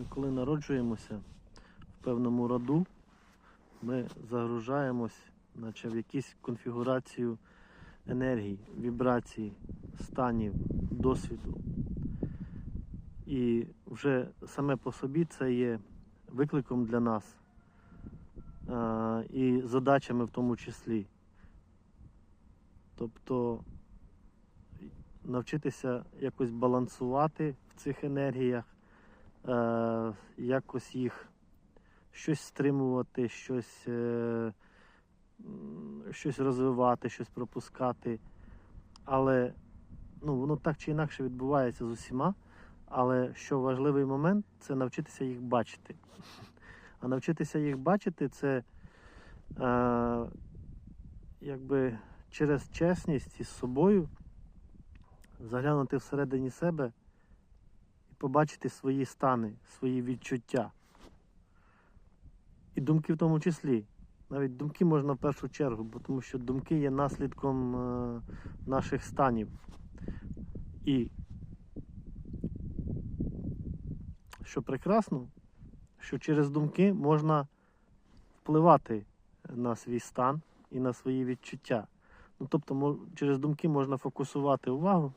Ми коли народжуємося в певному роду, ми загружаємось, наче в якусь конфігурацію енергії, вібрацій, станів, досвіду. І вже саме по собі це є викликом для нас і задачами в тому числі. Тобто навчитися якось балансувати в цих енергіях, е, якось їх щось стримувати, щось, е, щось розвивати, щось пропускати. Але ну, воно так чи інакше відбувається з усіма. Але що важливий момент це навчитися їх бачити. А навчитися їх бачити це е, якби через чесність із собою заглянути всередині себе побачити свої стани, свої відчуття. І думки в тому числі. Навіть думки можна в першу чергу, бо тому що думки є наслідком е, наших станів. І що прекрасно, що через думки можна впливати на свій стан і на свої відчуття. Ну, тобто, через думки можна фокусувати увагу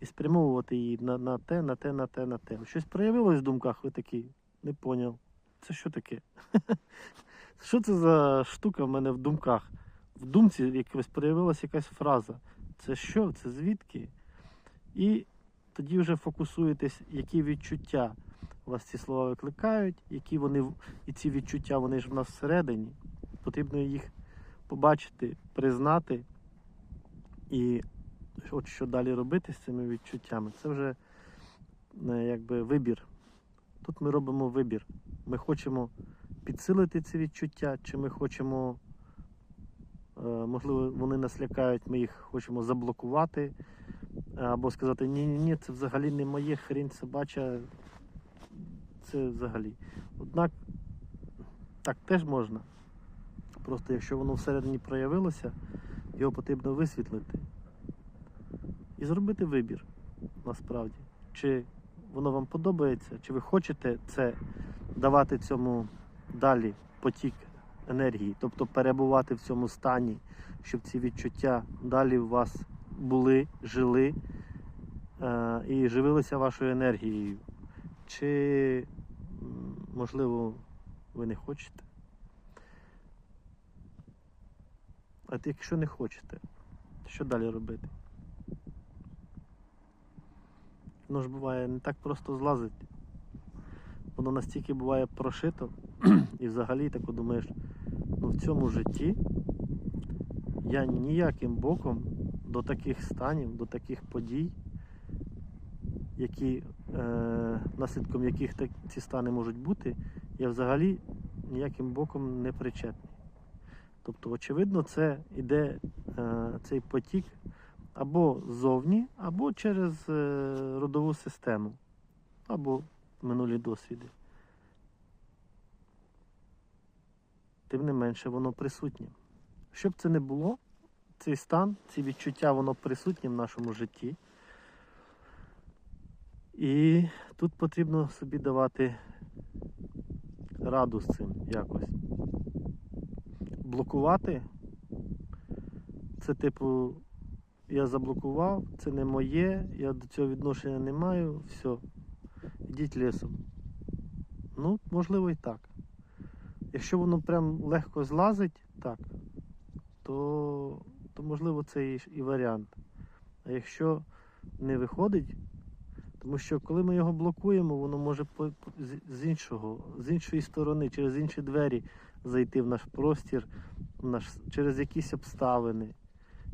і спрямовувати її на, на те, на те, на те, на те. Щось проявилось в думках, ви такий, не поняв. Це що таке? Що це за штука в мене в думках? В думці якось проявилася якась фраза. Це що? Це звідки? І тоді вже фокусуєтесь, які відчуття вас ці слова викликають, які вони і ці відчуття вони ж в нас всередині. Потрібно їх побачити, признати. І от що далі робити з цими відчуттями, це вже е, якби вибір. Тут ми робимо вибір. Ми хочемо підсилити ці відчуття, чи ми хочемо, е, можливо, вони нас лякають, ми їх хочемо заблокувати, або сказати, ні, ні, ні, це взагалі не моє хрінь собача, це взагалі. Однак так теж можна. Просто якщо воно всередині проявилося, його потрібно висвітлити і зробити вибір насправді. Чи воно вам подобається, чи ви хочете це давати цьому далі потік енергії, тобто перебувати в цьому стані, щоб ці відчуття далі у вас були, жили е, і живилися вашою енергією. Чи, можливо, ви не хочете? А якщо не хочете, що далі робити? Воно ж буває не так просто злазить. Воно настільки буває прошито, і взагалі так думаєш, ну в цьому житті я ніяким боком до таких станів, до таких подій, які, е, наслідком яких так, ці стани можуть бути, я взагалі ніяким боком не причетний. Тобто, очевидно, це іде е, цей потік або ззовні, або через е, родову систему, або минулі досвіди. Тим не менше, воно присутнє. Щоб це не було, цей стан, ці відчуття, воно присутнє в нашому житті. І тут потрібно собі давати раду з цим якось. Блокувати це типу, я заблокував, це не моє, я до цього відношення не маю, все, йдіть лісом. Ну, можливо, і так. Якщо воно прям легко злазить, так, то, то можливо це і, і варіант. А якщо не виходить, тому що коли ми його блокуємо, воно може з іншого, з іншої сторони, через інші двері зайти в наш простір, в наш, через якісь обставини.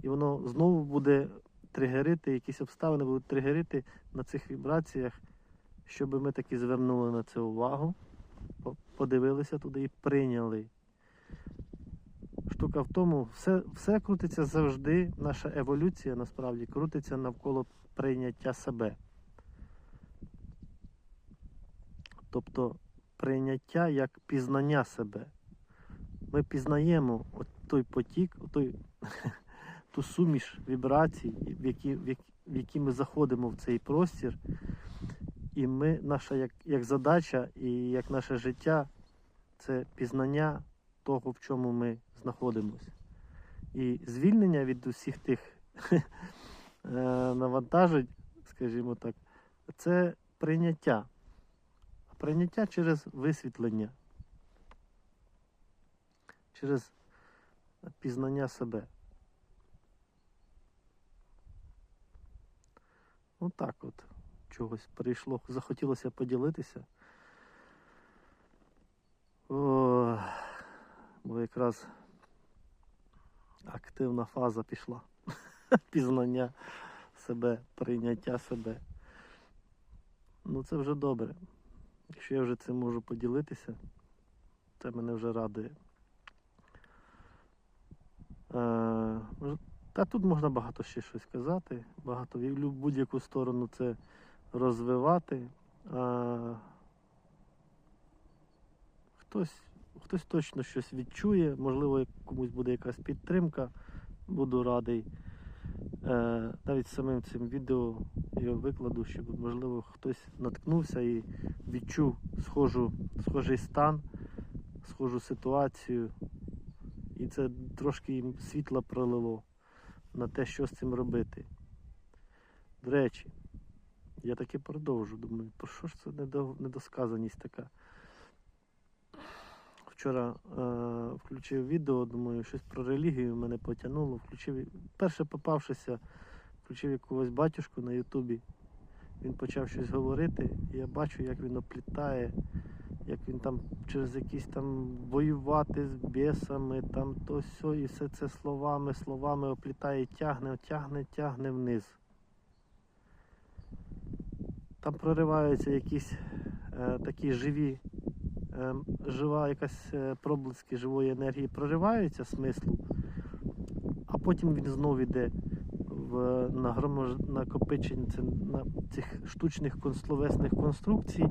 І воно знову буде тригерити, якісь обставини будуть тригерити на цих вібраціях, щоб ми таки звернули на це увагу, подивилися туди і прийняли. Штука в тому, все, все крутиться завжди, наша еволюція насправді крутиться навколо прийняття себе. Тобто прийняття як пізнання себе. Ми пізнаємо от той потік, той, ту суміш вібрацій, в які, в, які, в які ми заходимо в цей простір, І ми, наша як, як задача і як наше життя це пізнання того, в чому ми знаходимося. І звільнення від усіх тих е, навантажень, скажімо так, це прийняття. Прийняття через висвітлення, через пізнання себе. Ну так от чогось прийшло, захотілося поділитися. О, бо якраз активна фаза пішла. Пізнання себе, прийняття себе. Ну це вже добре. Якщо я вже цим можу поділитися, це мене вже радує. Е, та тут можна багато ще щось сказати, багато в будь-яку сторону це розвивати. А, хтось, хтось точно щось відчує, можливо, комусь буде якась підтримка, буду радий. Е, навіть самим цим відео його викладу, щоб можливо хтось наткнувся і відчув схожу, схожий стан, схожу ситуацію. І це трошки їм світла пролило на те, що з цим робити. До речі, я таки продовжу. Думаю, про що ж це недосказаність така? Вчора е, включив відео, думаю, щось про релігію мене потягнуло. Включив, перше попавшися, включив якогось батюшку на Ютубі. Він почав щось говорити, і я бачу, як він оплітає, як він там через якісь там воювати з бісами, там то сьо, і все це словами, словами оплітає, тягне, тягне, тягне вниз. Там прориваються якісь е, такі живі, е, жива якась е, проблиски живої енергії прориваються смислу, а потім він знов іде в нагромож... накопичення на цих штучних кон- словесних конструкцій,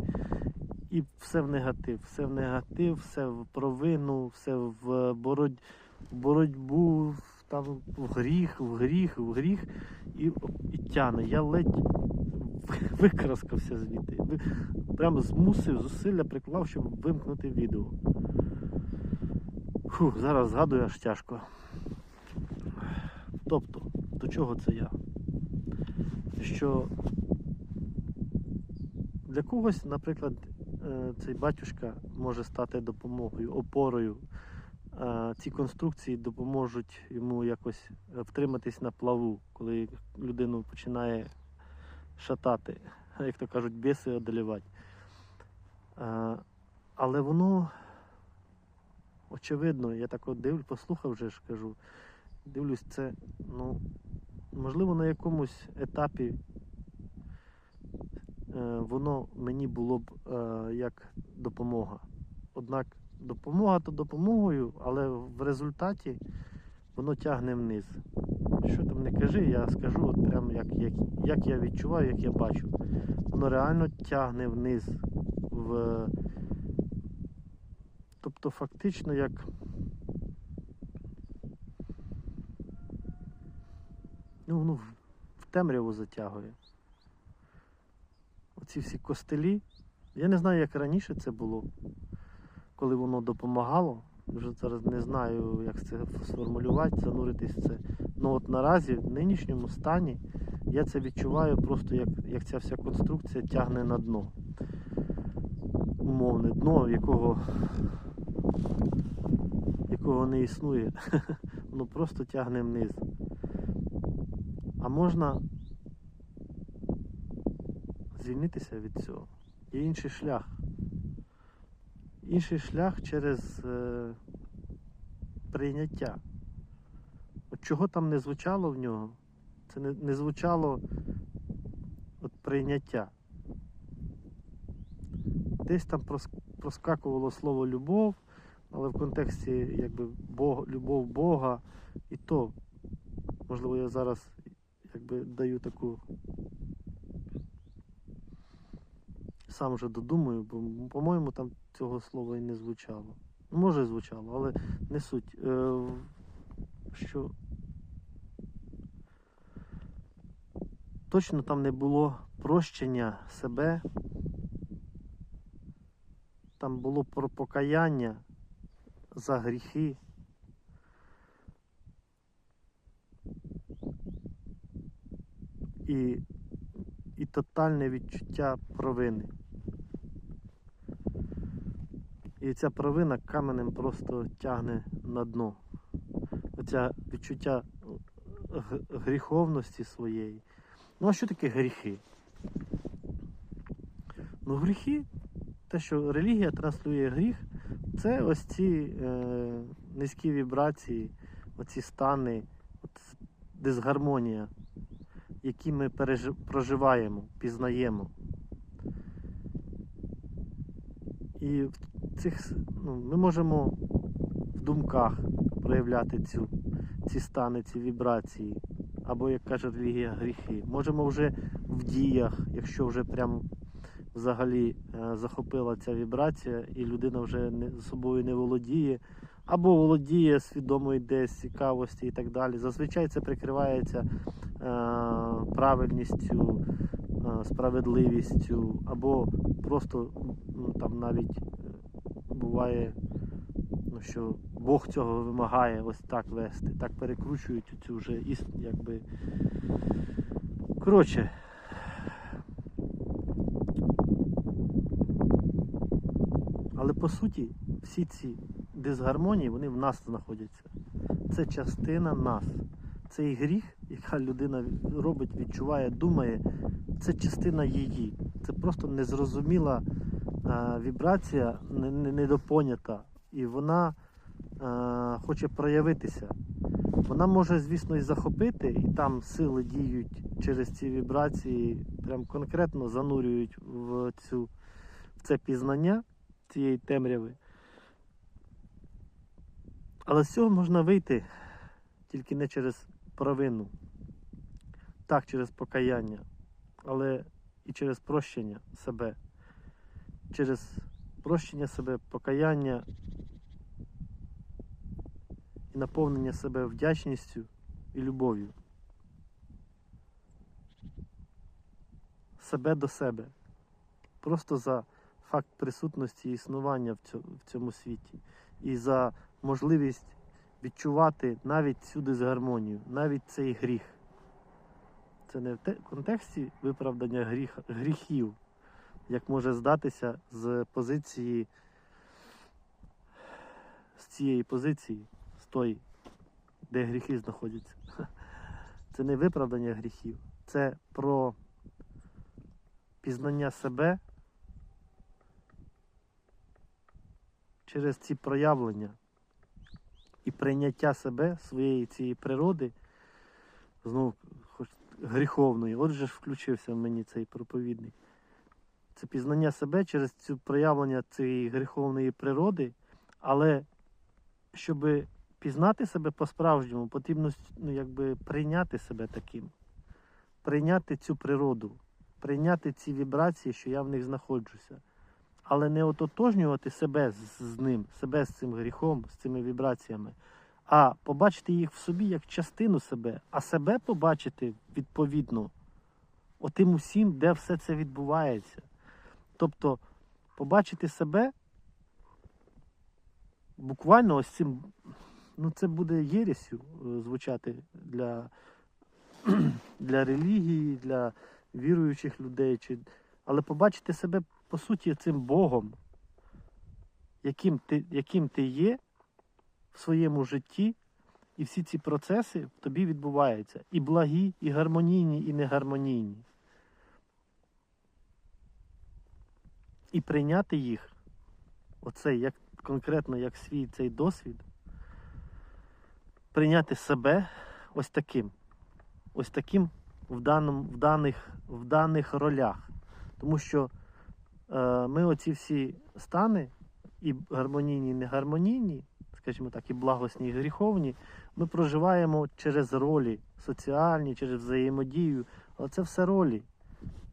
і все в негатив, все в негатив, все в провину, все в бороть... боротьбу, там в гріх, в гріх, в гріх, і, і тяне. Я ледь викраскався звідти. Прямо змусив зусилля приклав, щоб вимкнути відео. Фух, зараз згадую аж тяжко. Тобто, до чого це я? Що для когось, наприклад, е, цей батюшка може стати допомогою, опорою. Е, Ці конструкції допоможуть йому якось е, втриматись на плаву, коли людину починає шатати, як то кажуть, біси одолівати. Е, Але воно, очевидно, я так от дивлюсь, послухав вже ж кажу, дивлюсь, це, ну, можливо, на якомусь етапі е, воно мені було б е, як допомога. Однак допомога то допомогою, але в результаті воно тягне вниз. Що там не кажи, я скажу от прям як, як, як я відчуваю, як я бачу. Воно реально тягне вниз. В... Тобто фактично як. Ну, воно в темряву затягує. Оці всі костелі. Я не знаю, як раніше це було, коли воно допомагало. Вже зараз не знаю, як це сформулювати, зануритись в це. Ну от наразі, в нинішньому стані, я це відчуваю просто як, як ця вся конструкція тягне на дно. Умовне дно, якого, якого не існує. Воно просто тягне вниз. А можна звільнитися від цього. Є інший шлях. Інший шлях через е, прийняття. От чого там не звучало в нього, це не, не звучало от прийняття. Десь там проскакувало слово любов, але в контексті якби Бог, любов Бога і то, можливо, я зараз якби даю таку. Сам вже додумаю, бо, по-моєму, там цього слова і не звучало. Ну, Може, звучало, але не суть. Е, що точно там не було прощення себе там було про покаяння за гріхи. І, і тотальне відчуття провини. І ця провина каменем просто тягне на дно. Оця відчуття гріховності своєї. Ну а що таке гріхи? Ну, гріхи, те, що релігія транслює гріх, це ось ці е, низькі вібрації, оці стани, от дисгармонія, які ми пережи- проживаємо, пізнаємо. І цих, ну, ми можемо в думках проявляти цю, ці стани, ці вібрації, або, як каже релігія, гріхи. Можемо вже в діях, якщо вже прям взагалі е, захопила ця вібрація, і людина вже не, собою не володіє, або володіє свідомою десь цікавості і так далі. Зазвичай це прикривається е, правильністю, е, справедливістю, або просто ну, там навіть буває, ну, що Бог цього вимагає ось так вести, так перекручують цю вже іс, якби. Коротше. Але по суті, всі ці дисгармонії, вони в нас знаходяться. Це частина нас. Цей гріх, яка людина робить, відчуває, думає, це частина її. Це просто незрозуміла вібрація, не- не- недопонята. І вона е, хоче проявитися. Вона може, звісно, і захопити, і там сили діють через ці вібрації, прям конкретно занурюють в, цю, в це пізнання цієї темряви. Але з цього можна вийти тільки не через провину, так, через покаяння, але і через прощення себе. Через прощення себе, покаяння і наповнення себе вдячністю і любов'ю. Себе до себе. Просто за факт присутності і існування в цьому, світі. І за можливість відчувати навіть цю дисгармонію, навіть цей гріх. Це не в те- контексті виправдання гріх, гріхів, як може здатися з позиції, з цієї позиції, з тої, де гріхи знаходяться. Це не виправдання гріхів, це про пізнання себе через ці проявлення і прийняття себе, своєї цієї природи, знову хоч гріховної. Отже включився в мені цей проповідник. Це пізнання себе через цю проявлення цієї гріховної природи, але щоб пізнати себе по-справжньому, потрібно ну, якби, прийняти себе таким, прийняти цю природу, прийняти ці вібрації, що я в них знаходжуся. Але не ототожнювати себе з, з ним, себе з цим гріхом, з цими вібраціями, а побачити їх в собі як частину себе, а себе побачити відповідно отим усім, де все це відбувається. Тобто побачити себе буквально ось цим, ну це буде єресю е, звучати для, для релігії, для віруючих людей, чи, але побачити себе по суті цим Богом, яким ти, яким ти є в своєму житті, і всі ці процеси в тобі відбуваються. І благі, і гармонійні, і негармонійні. І прийняти їх, оцей, як конкретно як свій цей досвід, прийняти себе ось таким, ось таким в, даному, в, даних, в даних ролях. Тому що е, ми оці всі стани, і гармонійні, і негармонійні, скажімо так, і благосні, і гріховні, ми проживаємо через ролі соціальні, через взаємодію. Але це все ролі.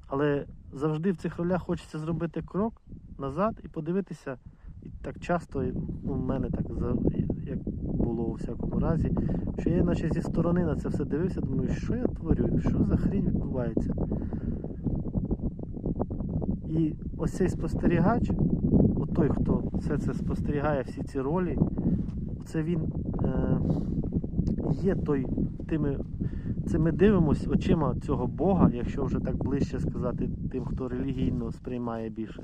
Але завжди в цих ролях хочеться зробити крок назад і подивитися. І так часто ну, в мене так як було у всякому разі, що я наче зі сторони на це все дивився, думаю, що я творю, що за хрінь відбувається. І ось цей спостерігач, от той, хто все це спостерігає, всі ці ролі, це він е, є той тими. Це ми дивимося очима цього Бога, якщо вже так ближче сказати тим, хто релігійно сприймає більше,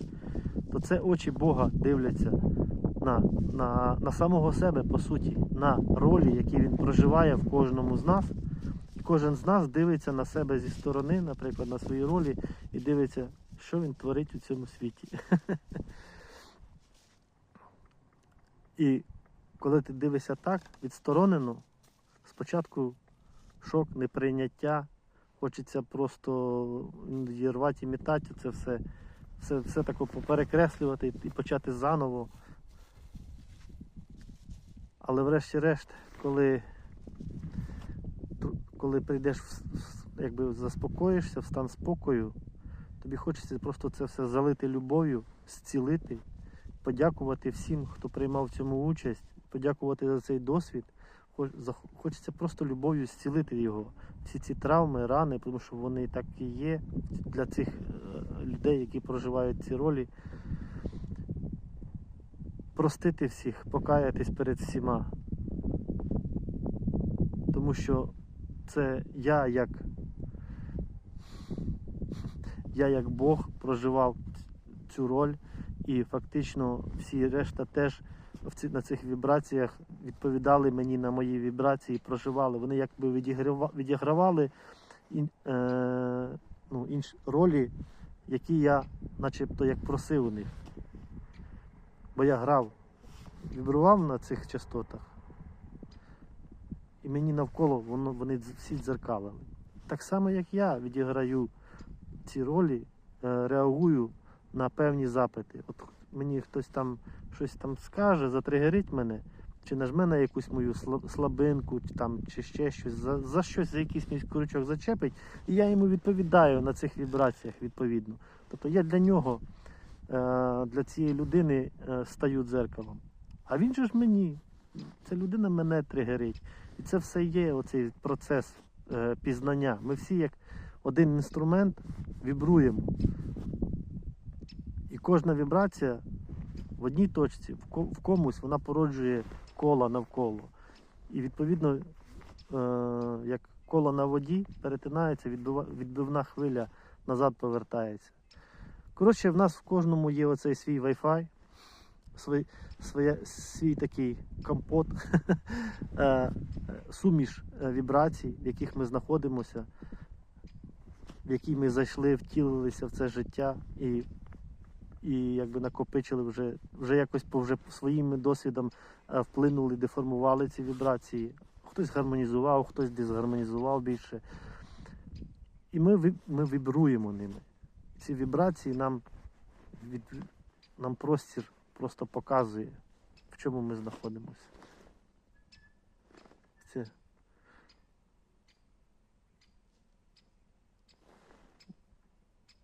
то це очі Бога дивляться на, на, на самого себе, по суті, на ролі, які він проживає в кожному з нас. І кожен з нас дивиться на себе зі сторони, наприклад, на свої ролі, і дивиться, що він творить у цьому світі. І коли ти дивишся так, відсторонено, спочатку шок, неприйняття, хочеться просто іноді рвати і метати це все, все, все таке поперекреслювати і почати заново. Але врешті-решт, коли, коли прийдеш, якби заспокоїшся в стан спокою, тобі хочеться просто це все залити любов'ю, зцілити, подякувати всім, хто приймав в цьому участь, подякувати за цей досвід. Хочеться просто любов'ю зцілити його. Всі ці травми, рани, тому що вони так і є для цих е, людей, які проживають ці ролі. Простити всіх, покаятись перед всіма. Тому що це я як я як Бог проживав цю роль, і фактично всі решта теж на цих вібраціях відповідали мені на мої вібрації, проживали. Вони якби відіграва, відігравали ін, е, ну, інші ролі, які я начебто як просив у них. Бо я грав, вібрував на цих частотах, і мені навколо воно, вони всі дзеркалили. Так само, як я відіграю ці ролі, е, реагую на певні запити. От мені хтось там щось там скаже, затригерить мене, чи нажме на якусь мою слабинку, там, чи ще щось, за, за щось, за якийсь мій крючок зачепить, і я йому відповідаю на цих вібраціях відповідно. Тобто я для нього, е, для цієї людини е, стаю дзеркалом. А він же ж мені, ця людина мене тригерить. І це все є оцей процес е, пізнання. Ми всі як один інструмент вібруємо. І кожна вібрація в одній точці, в комусь вона породжує кола навколо. І відповідно, е, як коло на воді перетинається, відбивна хвиля назад повертається. Коротше, в нас в кожному є оцей свій Wi-Fi, свій, своє, свій такий компот, е, суміш е, вібрацій, в яких ми знаходимося, в якій ми зайшли, втілилися в це життя і, і якби накопичили вже, вже якось по вже своїм досвідом е, вплинули, деформували ці вібрації. Хтось гармонізував, хтось дисгармонізував більше. І ми, ми вібруємо ними. Ці вібрації нам, від, нам простір просто показує, в чому ми знаходимося. Це.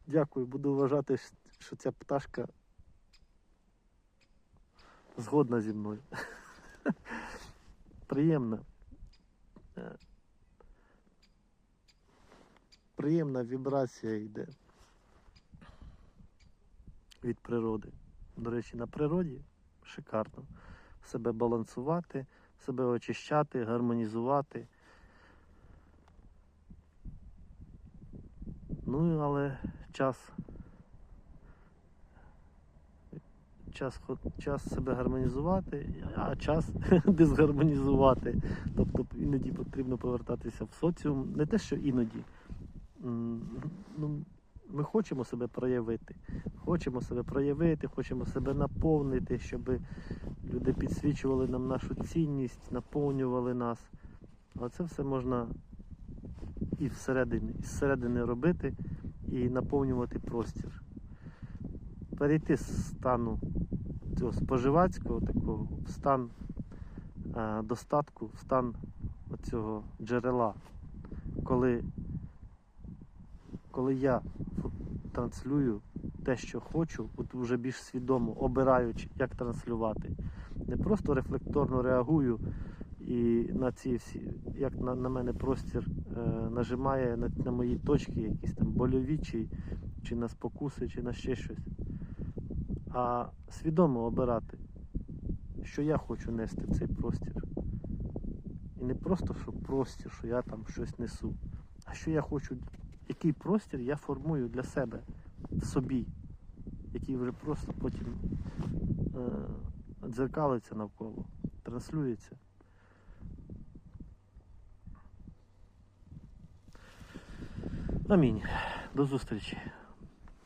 Дякую, буду вважати, що ця пташка згодна зі мною. Приємна. Е, Приємна вібрація йде від природи. До речі, на природі шикарно. Себе балансувати, себе очищати, гармонізувати. Ну, але час. Час, час себе гармонізувати, а час дисгармонізувати. Тобто іноді потрібно повертатися в соціум. Не те, що іноді. Ну, ми хочемо себе проявити. Хочемо себе проявити, хочемо себе наповнити, щоб люди підсвічували нам нашу цінність, наповнювали нас. Але це все можна і всередині, і зсередини робити і наповнювати простір. Перейти з стану цього споживацького такого в стан е, достатку, в стан цього джерела, коли, коли я транслюю те, що хочу, от вже більш свідомо обираючи, як транслювати. Не просто рефлекторно реагую і на ці всі, як на, на мене простір е, нажимає на, на мої точки, якісь там больові, чи, чи на спокуси, чи на ще щось. А свідомо обирати, що я хочу нести в цей простір. І не просто що простір, що я там щось несу, а що я хочу, який простір я формую для себе в собі, який вже просто потім е, дзеркалиться навколо, транслюється. Амінь. До зустрічі.